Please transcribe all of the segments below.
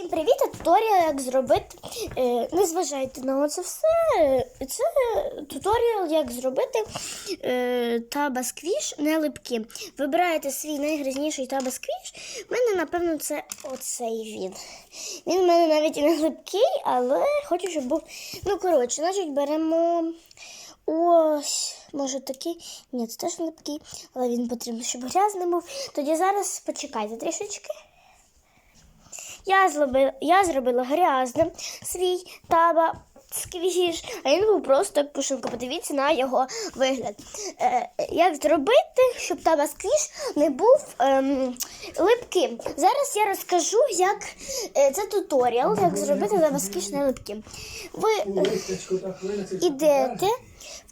Всім привіт! Туторіал, як зробити. е, Не зважайте на це все. е, Це туторіал, як зробити е, таба не липкі. Вибираєте свій найгрізніший таба сквіш. У мене, напевно, це оцей він. Він у мене навіть не липкий, але хочу, щоб був. Ну, коротше, значить, беремо. Ось, може такий. Ні, це теж липкий, але він потрібно, щоб грязний був. Тоді зараз почекайте трішечки. Я зробила, я зробила грязним свій таба сквіш, а він був просто як пушинка. Подивіться на його вигляд. Е, як зробити, щоб таба сквіш не був ем, липким? Зараз я розкажу, як е, це туторіал, як зробити таба сквіш не липким. Ви е, ідете,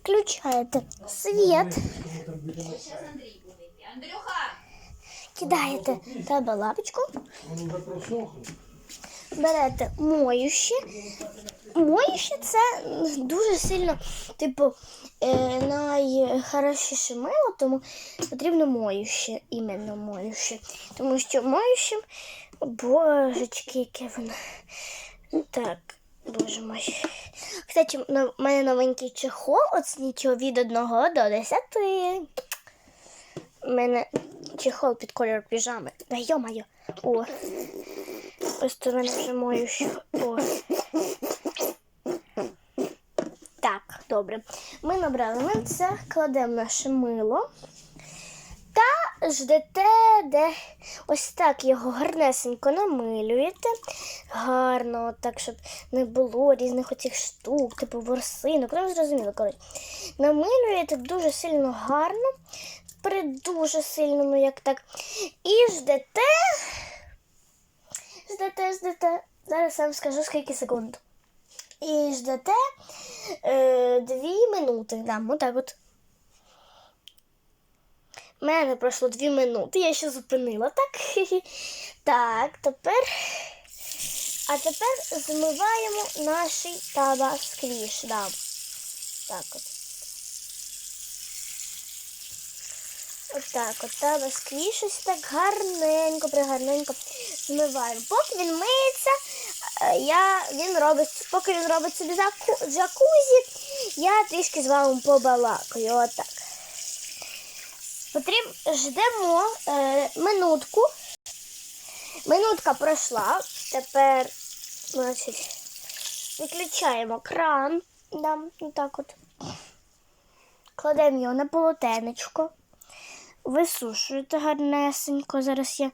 включаєте світ, Андрюха! Кидаєте таба лапочку. Берете моюще. Моюще це дуже сильно, типу, е, найхорошіше мило, тому потрібно моюще, іменно моюще. Тому що моющим, божечки, яке воно. Так, боже мой. Кстати, в мене новенький чехол, оцініть його від 1 до 10. У мене чехол під кольор піжами. Да йо-моє. О. Просто мене вже мою. О. Так, добре. Ми набрали мильця, кладемо наше мило та ждете, де ось так його гарнесенько намилюєте. Гарно, так, щоб не було різних оцих штук, типу ворсинок. Ну, зрозуміло, коротше. Намилюєте дуже сильно гарно, при дуже сильному, як так. І ждете. Ждете, ждете. Зараз я вам скажу скільки секунд. І ждете е, дві минути. Да, отак от. У мене пройшло дві минути, я ще зупинила, так? Так, тепер. А тепер змиваємо наш таба сквіш. Да. Так от. Отак, от таба сквіш так гарненько, пригарненько змиваємо. Поки він миється, е, я, він робить, поки він робить собі джакузі, я трішки з вами побалакаю. Отак. Потрібно ждемо е, минутку. Минутка пройшла. Тепер, значить, виключаємо кран. Да, отак от. Кладемо його на полотенечко. Висушуєте гарнесенько. Зараз я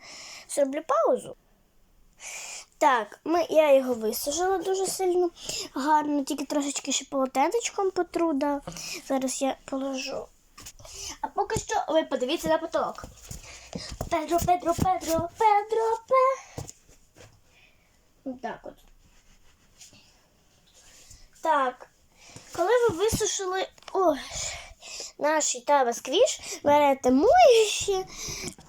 зроблю паузу. Так, ми, я його висушила дуже сильно гарно, тільки трошечки ще полотенечком потруда. Зараз я положу. А поки що ви подивіться на потолок. Педро, Педро, Педро, Педро, Пе. Так от. Так. Коли ви висушили ой, наш таба сквіш, берете моющі,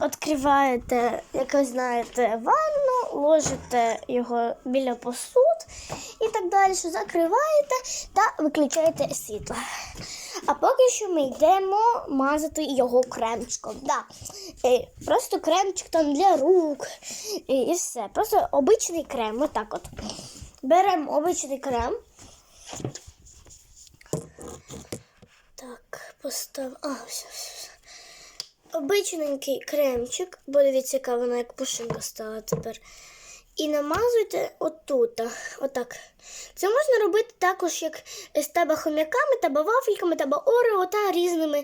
відкриваєте, як ви знаєте, ванну, ложите його біля посуд і так далі, закриваєте та виключаєте світло. А поки що ми йдемо мазати його кремчиком. Да. Е, Просто кремчик там для рук і, і все. Просто обичний крем. Отак от. Беремо обичний крем. Так. А, все, все. Обичненький кремчик, бо дивіться, яка вона як пушинка стала тепер. І намазуйте отут, отак. Це можна робити також як з таба хом'яками, таба вафельками, таба орео та різними,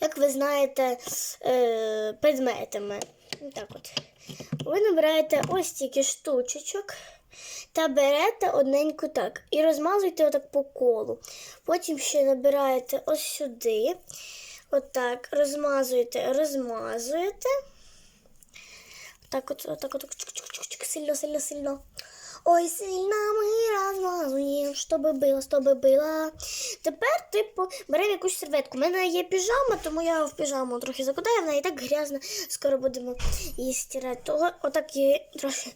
як ви знаєте, е, предметами. Так от. Ви набираєте ось стільки штучечок та берете одненьку так. І розмазуєте отак по колу. Потім ще набираєте ось сюди. Отак, розмазуєте, розмазуєте. Так от, отак от, сильно, сильно, сильно. Ой, сильно ми розмазуємо, щоб було, щоб було. Тепер, типу, беремо якусь серветку. У мене є піжама, тому я в піжаму трохи закидаю, вона і так грязна, скоро будемо її стирати. Того отак її трохи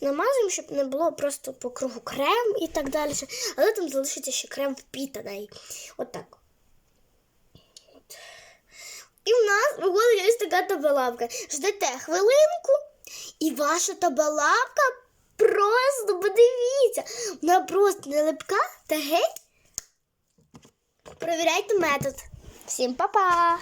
намазуємо, щоб не було просто по кругу крем і так далі. Але там залишиться ще крем впітаний. Отак. І в нас виходить ось така табалавка. Ждете хвилинку, і ваша табалавка Вона просто не липка та геть. Провіряйте метод. Всім па-па!